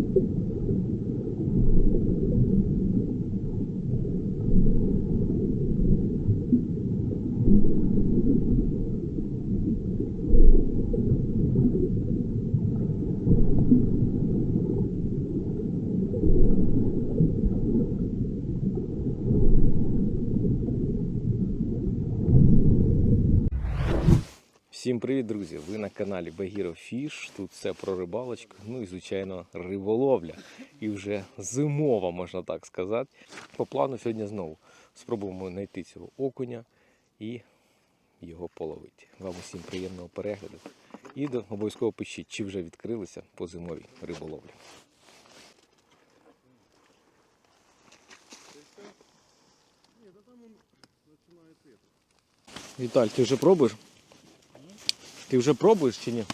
Thank you. Всім привіт, друзі! Ви на каналі Багіро Фіш. Тут все про рибалочку, ну і звичайно риболовля. І вже зимова, можна так сказати. По плану сьогодні знову спробуємо знайти цього окуня і його половити. Вам усім приємного перегляду. І обов'язково пишіть, чи вже відкрилися по зимовій риболовлі. Віталь, ти вже пробуєш? Ти вже пробуєш чи ні?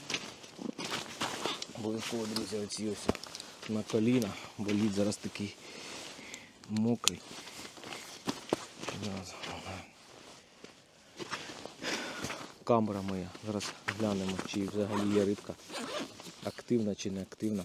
Обов'язково, друзі, оці ось на коліна, бо лід зараз такий мокрий. Зараз. Камера моя. Зараз глянемо, чи взагалі є рибка активна чи не активна.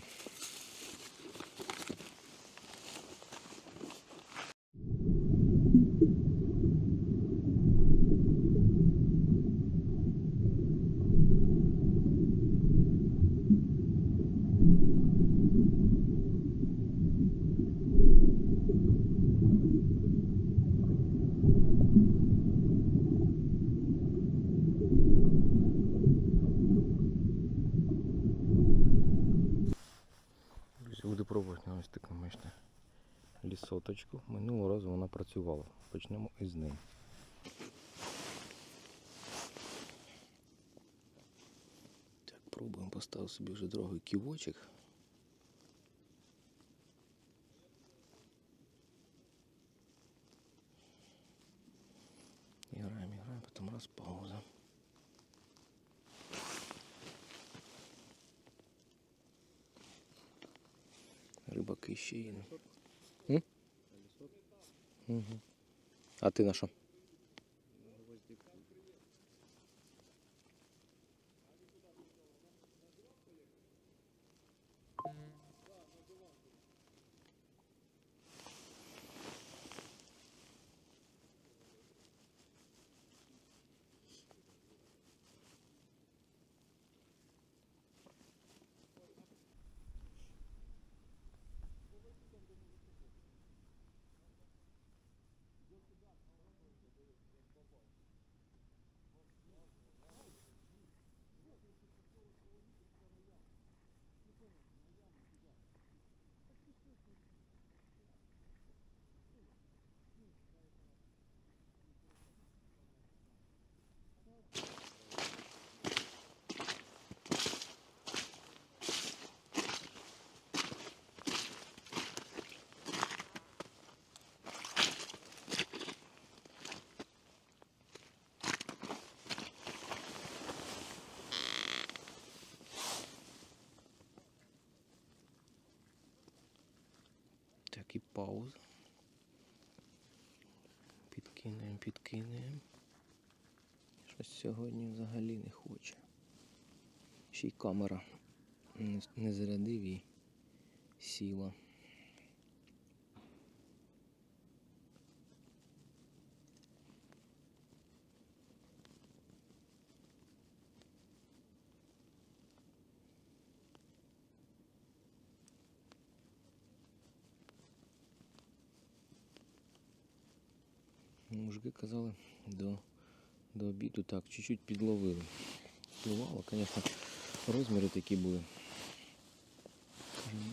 Друзі, Буду пробувати на ось таку бачите, лісоточку. Минулого працювала. Почнемо із неї. Так, пробуємо поставити собі вже другий ківочок. Играем, играем, потом раз пауза. Рибаки ще є. А ти на що? Так паузи. Підкинемо, підкинемо. Щось сьогодні взагалі не хоче. Ще й камера не зарядив і сіла. Мужики казали, до, до обіду так, чуть-чуть підловили. Клювало, звісно, розміри такі були.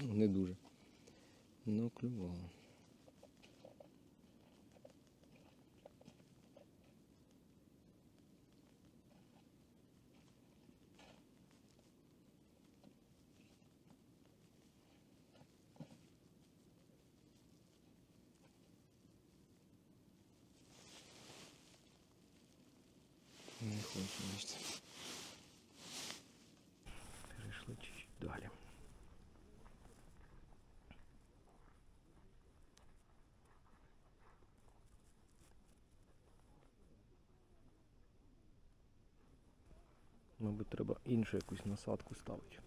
Ну, не дуже. Ну, клювало. Не хочу, бачите. Перейшли чуть-чуть далі. Мабуть, треба іншу якусь насадку ставити.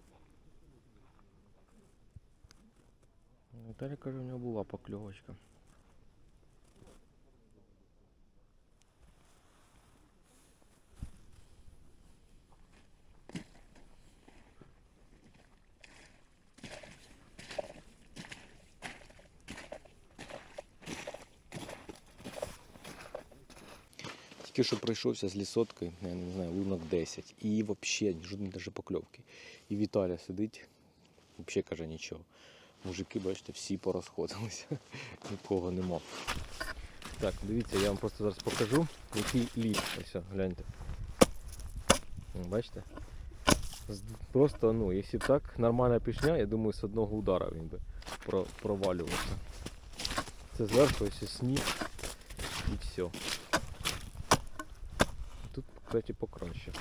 Віталій каже, у нього була покльовочка. Тільки що пройшовся з лісоткою, я не знаю, лунок 10. І взагалі жодної даже покльовки. І Віталя сидить, взагалі каже нічого. Мужики, бачите, всі порозходилися. Нікого нема. Так, дивіться, я вам просто зараз покажу, який лід. Ось, гляньте. Бачите? Просто, ну, якщо так нормальна пішня, я думаю, з одного удара він би провалювався. Це зверху ось сніг і все. Кстати, покраще.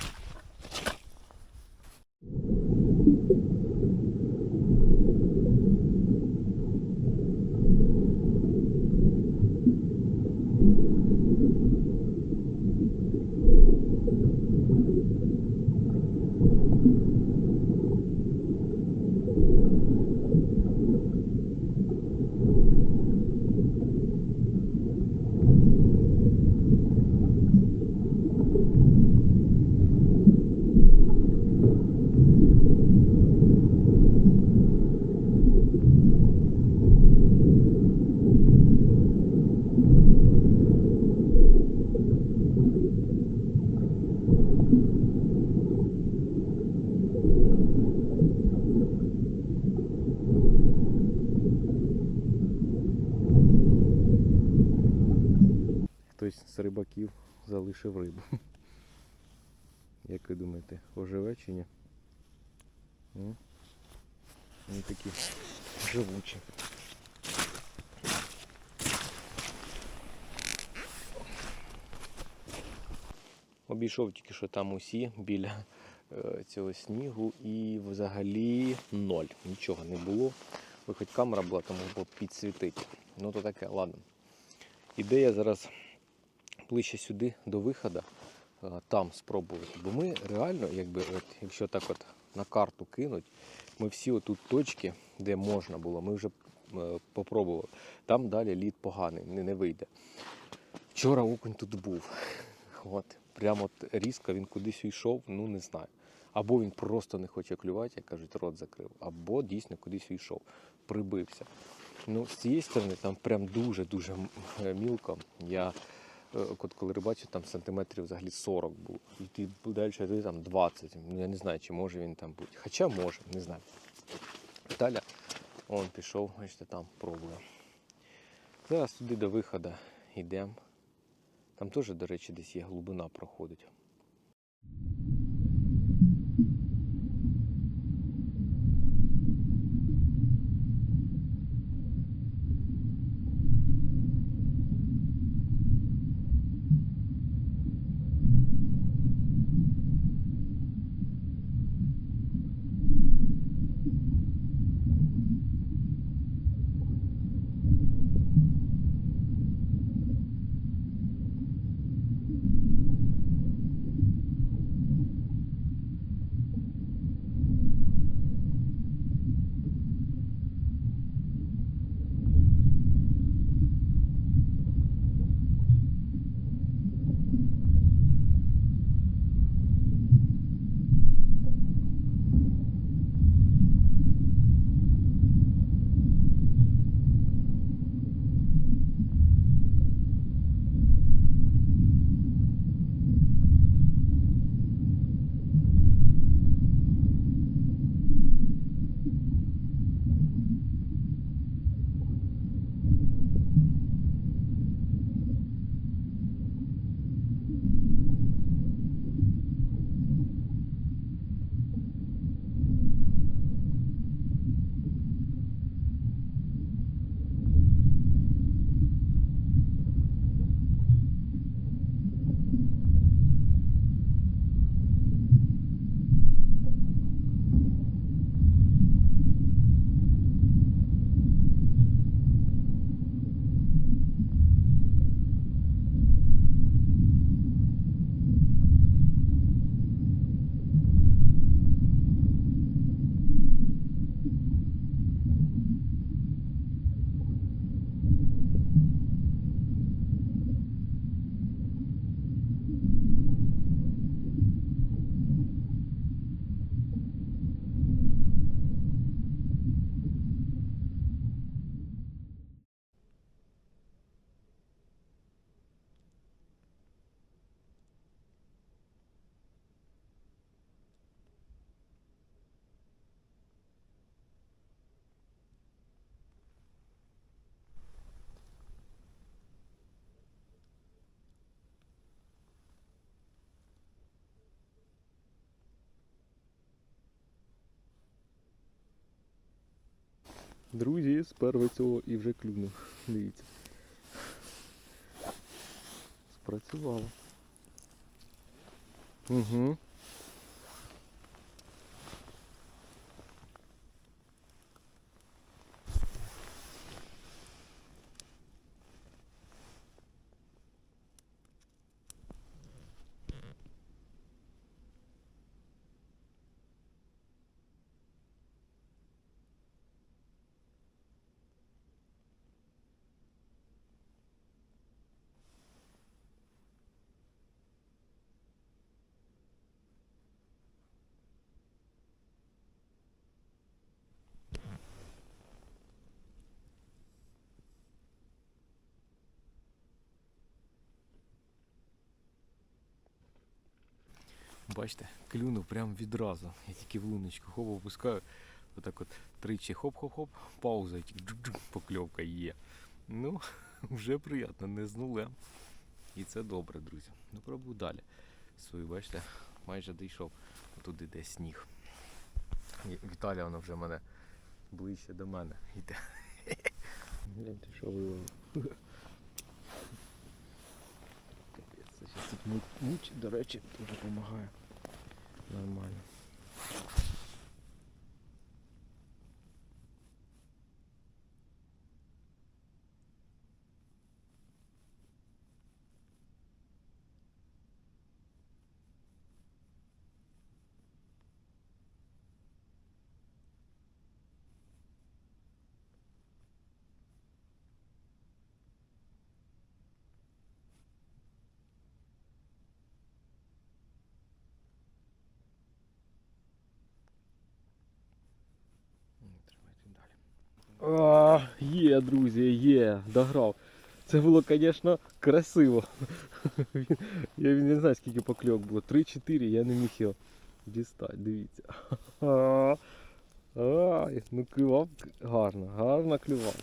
Як ви думаєте, оживе чи ні? Вони такі живучі. Обійшов тільки що там усі біля е, цього снігу і взагалі ноль. Нічого не було. Хоч камера була, тому було підсвітити. Ну то таке, ладно. Ідея зараз ближче сюди до виходу, там спробувати. Бо ми реально, якби, от, якщо так от на карту кинуть, ми всі отут точки, де можна було, ми вже е, попробували. Там далі лід поганий, не, не вийде. Вчора окунь тут був. От, прямо от різко він кудись йшов, ну не знаю. Або він просто не хоче клювати, як кажуть, рот закрив, або дійсно кудись йшов, прибився. Ну, з цієї сторони там прям дуже-дуже е, мілко. Я е, от коли рибачив, там сантиметрів взагалі 40 був. І ти далі ти там 20. Ну, я не знаю, чи може він там бути. Хоча може, не знаю. Віталя, он пішов, бачите, там пробує. Зараз туди до виходу йдемо. Там теж, до речі, десь є глибина проходить. Друзі, сперва цього і вже клюнув. Дивіться. Спрацювало. Угу. Бачите, клюнув прям відразу. Я тільки в луночку хоп опускаю. Отак от тричі хоп-хоп-хоп, пауза, і покльовка є. Ну, вже приємно, не з нулем. І це добре, друзі. Ну пробую далі. Свою, бачите, майже дійшов. Туди де сніг. І Віталія вона вже мене ближче до мене йде. Гляньте, що вивели. Капець, зараз тут муть, до речі, дуже допомагає. Нормально. Тримайте далі. А, є, друзі, є, дограв. Це було, звісно, красиво. Я не знаю, скільки покльок було. 3-4, я не міг його дістати, дивіться. Ай, ну клював гарно, гарно клював.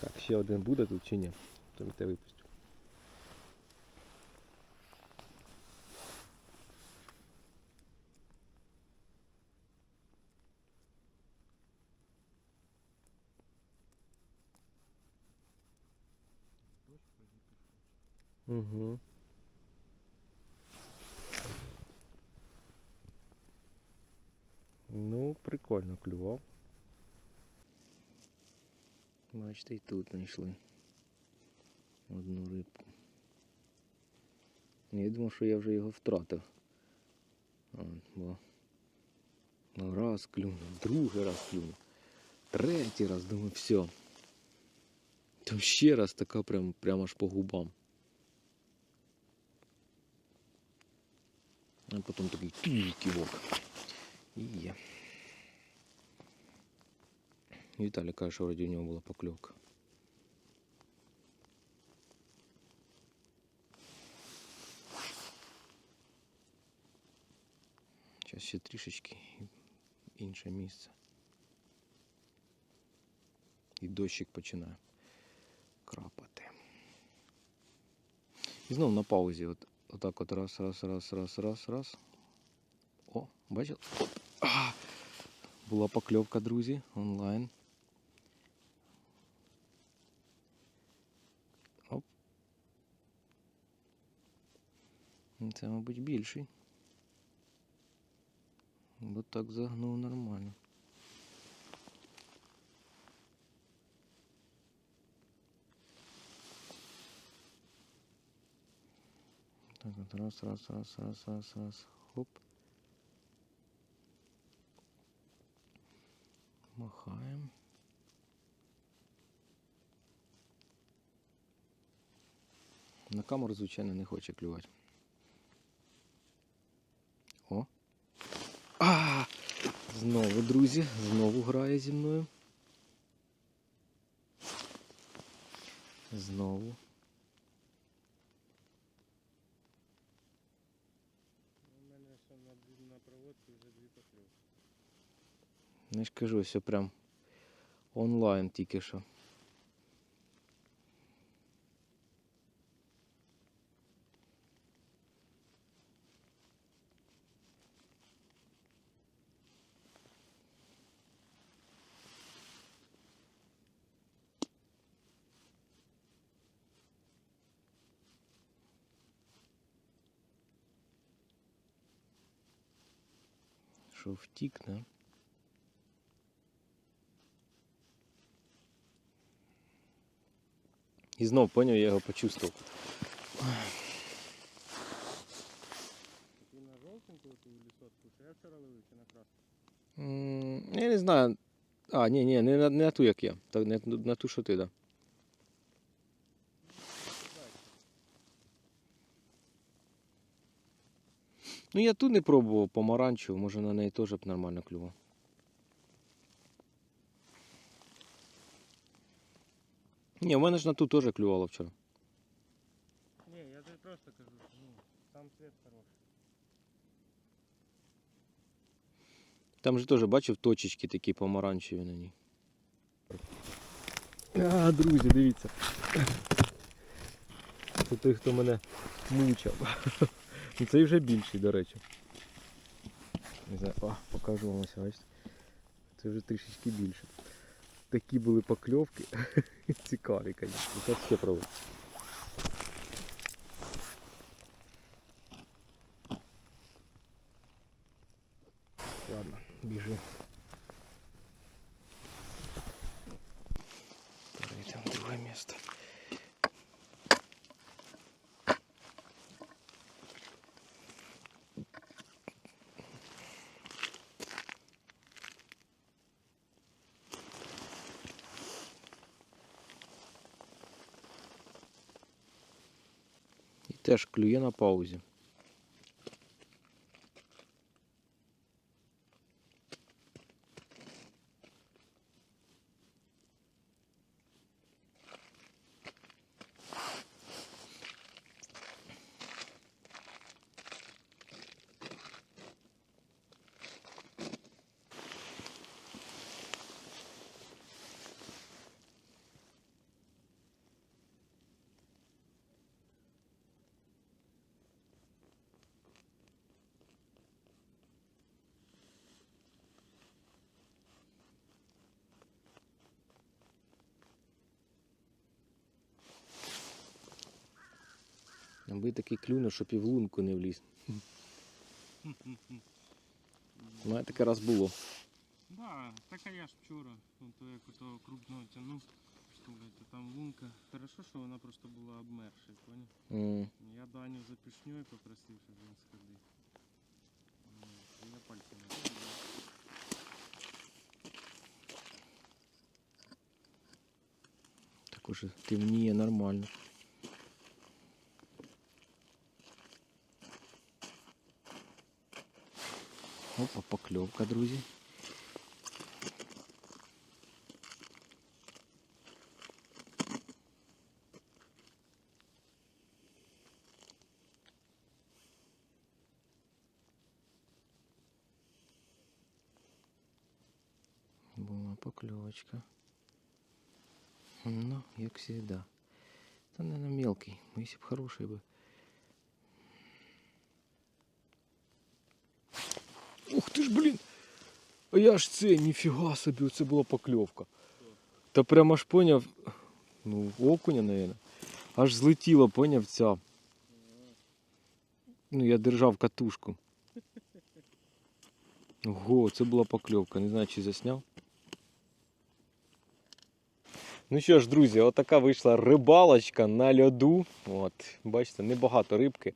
Так, ще один буде тут чи ні? То я випустю. Угу. Ну, прикольно клював. Бачите, і тут знайшли одну рибку. Я думав, що я вже його втратив. А, бо раз клюнув, другий раз клюнув, третій раз, думаю, все. Там ще раз така прям, прямо аж по губам. А потім такий тюй, кивок. І є. Віталій каже, що вроді у нього була покльовка. Зараз ще трішечки і інше місце. І дощик починає крапати. І знову на паузі. От, Отак от раз, раз, раз, раз, раз, раз. О, бачили? А! Була покльовка, друзі, онлайн. Оп. Ну, Це, мабуть, більший. Бо так загнув нормально. раз, раз, раз, раз, раз, раз. Хоп. Махаємо. На камеру, звичайно, не хоче клювати. О. А! Знову, друзі, знову грає зі мною. Знову. Я скажу, все прям онлайн тільки що. Що втік, да? І знов поняв, я його почувствував. Ти на жовтеньку ту лісотку, що я вчора ловив, чи на краску? Я не знаю. А, ні, ні, не на, не на ту, як я. Так, не на- ту, що ти, да. Ну я ту не пробував помаранчеву, може на неї теж б нормально клював. Ні, в мене ж на ту теж клювало вчора. Ні, я тобі просто кажу, ну, там світ хороший. Там же теж бачив точечки такі помаранчеві на ній. А, друзі, дивіться. Це той, хто мене мучав. Ну цей вже більший, до речі. Не знаю, о, покажу вам ось, бачите. Це вже трішечки більше. Такі були покльовки. Цікаві, звісно. Це все пробую. Ладно, біжи. Перейдемо в друге місце. І теж клює на паузі. Аби такий клюнув, щоб і в лунку не вліз. У мене таке раз було. Да, так а я ж вчора, ну, то як ото крупного тянув, що то там лунка. Хорошо, що вона просто була обмерша, поняв? М, Я Даню запішньою попросив, щоб він сходив. Ну, Я пальцем не. Так уже темніє нормально. Опа, покльовка, друзі. Була покльовочка. Ну, як всегда. Та не на мелкий, если б хороший би. А я ж це, ніфіга собі, це була покльовка. Та прямо аж поняв, ну, окуня, наверное. Аж злетіла, поняв ця. Ну, я держав катушку. Ого, це була покльовка, не знаю, чи засняв. Ну що ж, друзі, отака вийшла рибалочка на льоду. От, бачите, небагато рибки.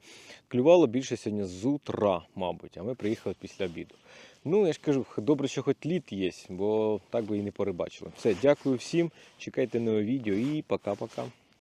Клювало більше сьогодні з утра, мабуть, а ми приїхали після обіду. Ну, я ж кажу, добре, що хоч лід є, бо так би і не порибачили. Все, дякую всім. Чекайте нове відео і пока-пока.